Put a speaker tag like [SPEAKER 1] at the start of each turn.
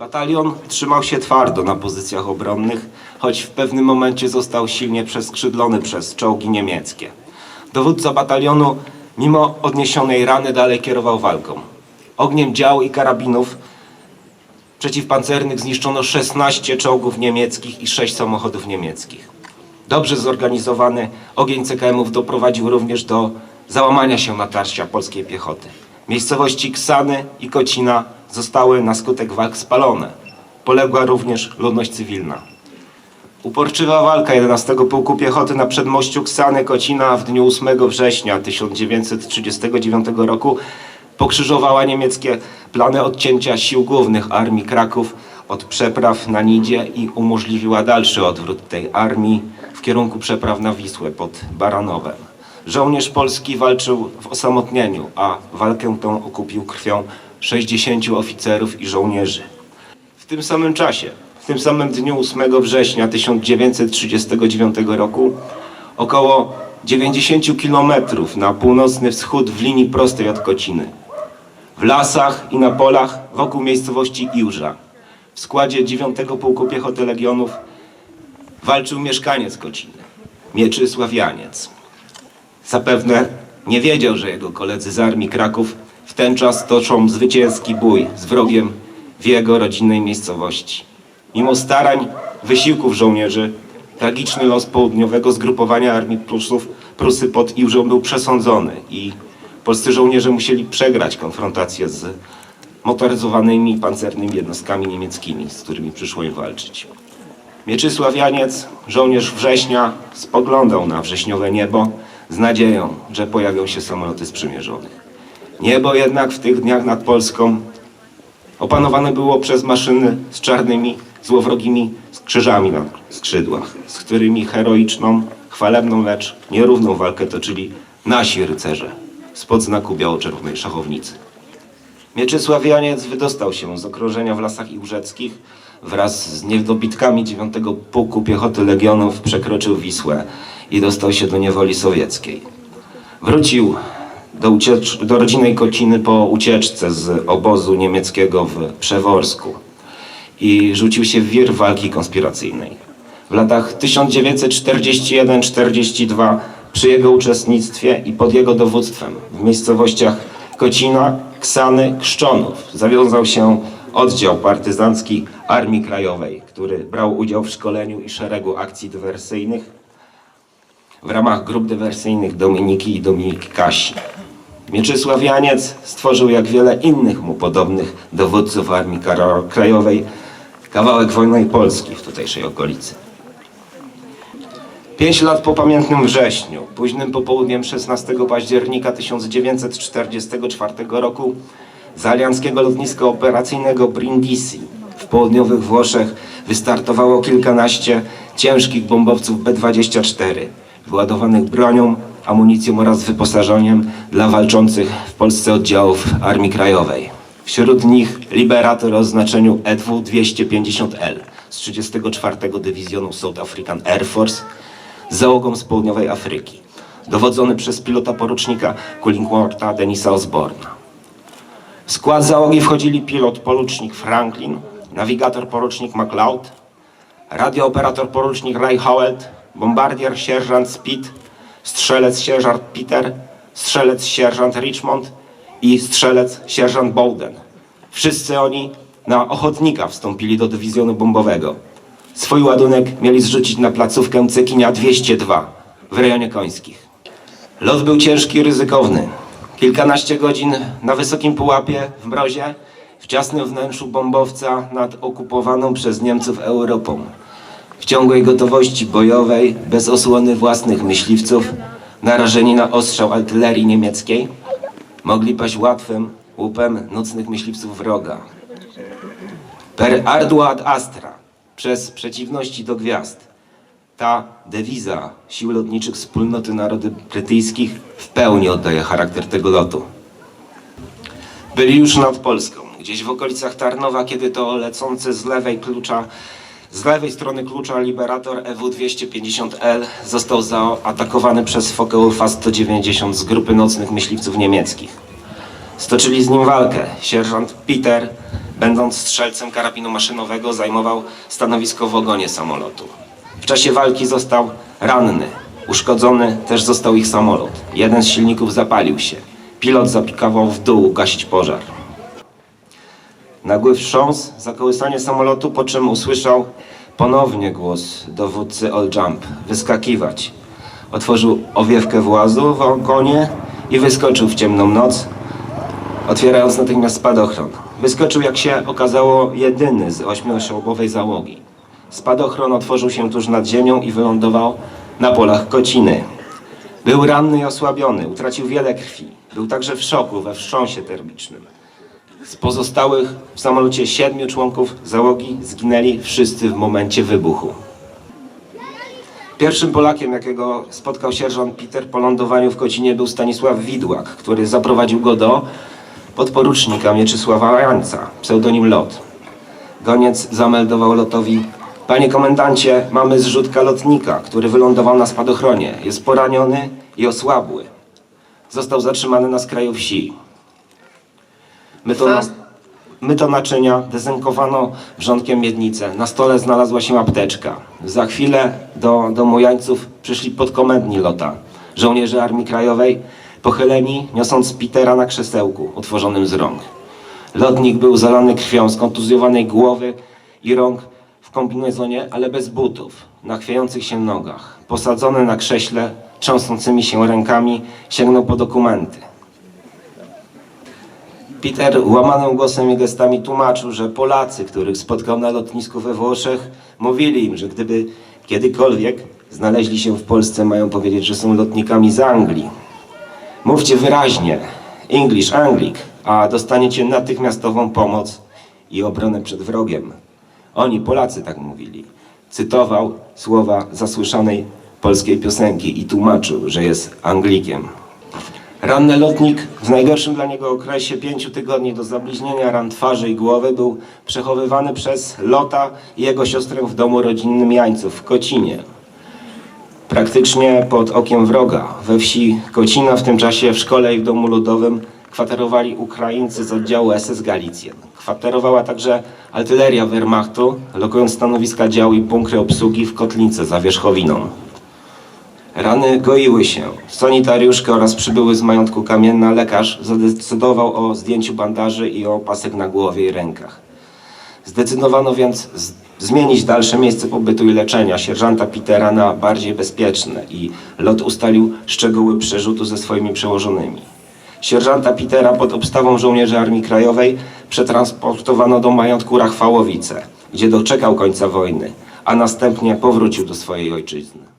[SPEAKER 1] Batalion trzymał się twardo na pozycjach obronnych, choć w pewnym momencie został silnie przeskrzydlony przez czołgi niemieckie. Dowódca batalionu, mimo odniesionej rany, dalej kierował walką. Ogniem dział i karabinów przeciwpancernych zniszczono 16 czołgów niemieckich i 6 samochodów niemieckich. Dobrze zorganizowany ogień CKM-ów doprowadził również do załamania się natarcia polskiej piechoty. Miejscowości Ksany i Kocina zostały na skutek walk spalone. Poległa również ludność cywilna. Uporczywa walka 11 Pułku Piechoty na przedmościu Ksany Kocina w dniu 8 września 1939 roku pokrzyżowała niemieckie plany odcięcia sił głównych Armii Kraków od przepraw na Nidzie i umożliwiła dalszy odwrót tej armii w kierunku przepraw na Wisłę pod Baranowem. Żołnierz polski walczył w osamotnieniu, a walkę tą okupił krwią 60 oficerów i żołnierzy. W tym samym czasie, w tym samym dniu 8 września 1939 roku, około 90 kilometrów na północny wschód w linii prostej od Kociny, w lasach i na polach wokół miejscowości Iłża, w składzie 9 Pułku Piechoty Legionów walczył mieszkaniec Kociny, Mieczysławianiec. Zapewne nie wiedział, że jego koledzy z Armii Kraków w ten czas toczą zwycięski bój z wrogiem w jego rodzinnej miejscowości. Mimo starań, wysiłków żołnierzy, tragiczny los południowego zgrupowania Armii Prusów, Prusy pod Iłżą był przesądzony i polscy żołnierze musieli przegrać konfrontację z motoryzowanymi pancernymi jednostkami niemieckimi, z którymi przyszło im walczyć. Mieczysławianiec, żołnierz września, spoglądał na wrześniowe niebo z nadzieją, że pojawią się samoloty sprzymierzonych. Niebo jednak w tych dniach nad Polską opanowane było przez maszyny z czarnymi, złowrogimi krzyżami na skrzydłach, z którymi heroiczną, chwalebną, lecz nierówną walkę toczyli nasi rycerze spod znaku biało-czerwonej szachownicy. Mieczysławianiec wydostał się z okrążenia w lasach iłżeckich. Wraz z niedobitkami 9 Pułku Piechoty Legionów przekroczył Wisłę i dostał się do niewoli sowieckiej. Wrócił do, uciecz- do rodzinnej Kociny po ucieczce z obozu niemieckiego w Przeworsku i rzucił się w wir walki konspiracyjnej. W latach 1941-42 przy jego uczestnictwie i pod jego dowództwem w miejscowościach Kocina, Ksany, Krzczonów zawiązał się oddział partyzancki Armii Krajowej, który brał udział w szkoleniu i szeregu akcji dywersyjnych w ramach grup dywersyjnych Dominiki i Dominiki Kasi. Mieczysławianiec stworzył jak wiele innych mu podobnych dowódców Armii Krajowej kawałek wolnej Polski w tutejszej okolicy. Pięć lat po pamiętnym wrześniu, późnym popołudniem 16 października 1944 roku z alianckiego lotniska operacyjnego Brindisi w południowych Włoszech wystartowało kilkanaście ciężkich bombowców B-24 wyładowanych bronią, amunicją oraz wyposażeniem dla walczących w Polsce oddziałów Armii Krajowej. Wśród nich Liberator o znaczeniu E EW-250L z 34 Dywizjonu South African Air Force z załogą z południowej Afryki, dowodzony przez pilota porucznika Cullingwortha Denisa Osborna. W skład załogi wchodzili pilot porucznik Franklin, nawigator porucznik MacLeod, radiooperator porucznik Ray Howell, bombardier sierżant Speed, strzelec sierżant Peter, strzelec sierżant Richmond i strzelec sierżant Bowden. Wszyscy oni na ochotnika wstąpili do dywizjonu bombowego. Swój ładunek mieli zrzucić na placówkę Cekinia 202 w rejonie Końskich. Lot był ciężki i ryzykowny. Kilkanaście godzin na wysokim pułapie w mrozie, w ciasnym wnętrzu bombowca nad okupowaną przez Niemców Europą. W ciągłej gotowości bojowej, bez osłony własnych myśliwców, narażeni na ostrzał artylerii niemieckiej, mogli paść łatwym łupem nocnych myśliwców wroga. Per ardua ad astra, przez przeciwności do gwiazd. Ta dewiza sił lotniczych wspólnoty narodów brytyjskich w pełni oddaje charakter tego lotu. Byli już nad Polską, gdzieś w okolicach Tarnowa, kiedy to lecący z lewej klucza, z lewej strony klucza Liberator E EW-250L został zaatakowany przez Focke-Wulfa 190 z grupy nocnych myśliwców niemieckich. Stoczyli z nim walkę sierżant Peter, będąc strzelcem karabinu maszynowego, zajmował stanowisko w ogonie samolotu. W czasie walki został ranny. Uszkodzony też został ich samolot. Jeden z silników zapalił się. Pilot zapikował w dół gasić pożar. Nagły wstrząs, zakołysanie samolotu, po czym usłyszał ponownie głos dowódcy All Jump. Wyskakiwać. Otworzył owiewkę włazu w ogonie i wyskoczył w ciemną noc, otwierając natychmiast spadochron. Wyskoczył, jak się okazało, jedyny z ośmioosobowej załogi. Spadochron otworzył się tuż nad ziemią i wylądował na polach Kociny. Był ranny i osłabiony, utracił wiele krwi. Był także w szoku, we wstrząsie termicznym. Z pozostałych w samolocie siedmiu członków załogi zginęli wszyscy w momencie wybuchu. Pierwszym Polakiem, jakiego spotkał sierżant Peter po lądowaniu w Kocinie był Stanisław Widłak, który zaprowadził go do podporucznika Mieczysława Jańca, pseudonim Lot. Goniec zameldował Lotowi Panie komendancie, mamy zrzutka lotnika, który wylądował na spadochronie. Jest poraniony i osłabły. Został zatrzymany na skraju wsi. My to, my to naczynia dezynkowano wrzątkiem miednicę. Na stole znalazła się apteczka. Za chwilę do domu Jańców przyszli podkomendni Lota, żołnierze Armii Krajowej, pochyleni, niosąc Petera na krzesełku, utworzonym z rąk. Lotnik był zalany krwią z kontuzjowanej głowy i rąk w kombinezonie, ale bez butów, na chwiejących się nogach. Posadzony na krześle, trząsącymi się rękami, sięgnął po dokumenty. Peter łamanym głosem i gestami tłumaczył, że Polacy, których spotkał na lotnisku we Włoszech, mówili im, że gdyby kiedykolwiek znaleźli się w Polsce, mają powiedzieć, że są lotnikami z Anglii. Mówcie wyraźnie, English, Anglik, a dostaniecie natychmiastową pomoc i obronę przed wrogiem. Oni, Polacy, tak mówili. Cytował słowa zasłyszanej polskiej piosenki i tłumaczył, że jest Anglikiem. Ranny lotnik w najgorszym dla niego okresie pięciu tygodni do zabliźnienia ran twarzy i głowy był przechowywany przez Lota i jego siostrę w domu rodzinnym Jańców w Kocinie. Praktycznie pod okiem wroga. We wsi Kocina w tym czasie w szkole i w domu ludowym kwaterowali Ukraińcy z oddziału SS Galicjen. Kwaterowała także artyleria Wehrmachtu, lokując stanowiska dział i bunkry obsługi w Kotlince za Wierzchowiną. Rany goiły się. Sanitariuszka oraz przybyły z majątku Kamienna lekarz zadecydował o zdjęciu bandaży i o pasek na głowie i rękach. Zdecydowano więc zmienić dalsze miejsce pobytu i leczenia sierżanta Petera na bardziej bezpieczne i lot ustalił szczegóły przerzutu ze swoimi przełożonymi. Sierżanta Petera pod obstawą żołnierzy Armii Krajowej przetransportowano do majątku Rachwałowice, gdzie doczekał końca wojny, a następnie powrócił do swojej ojczyzny.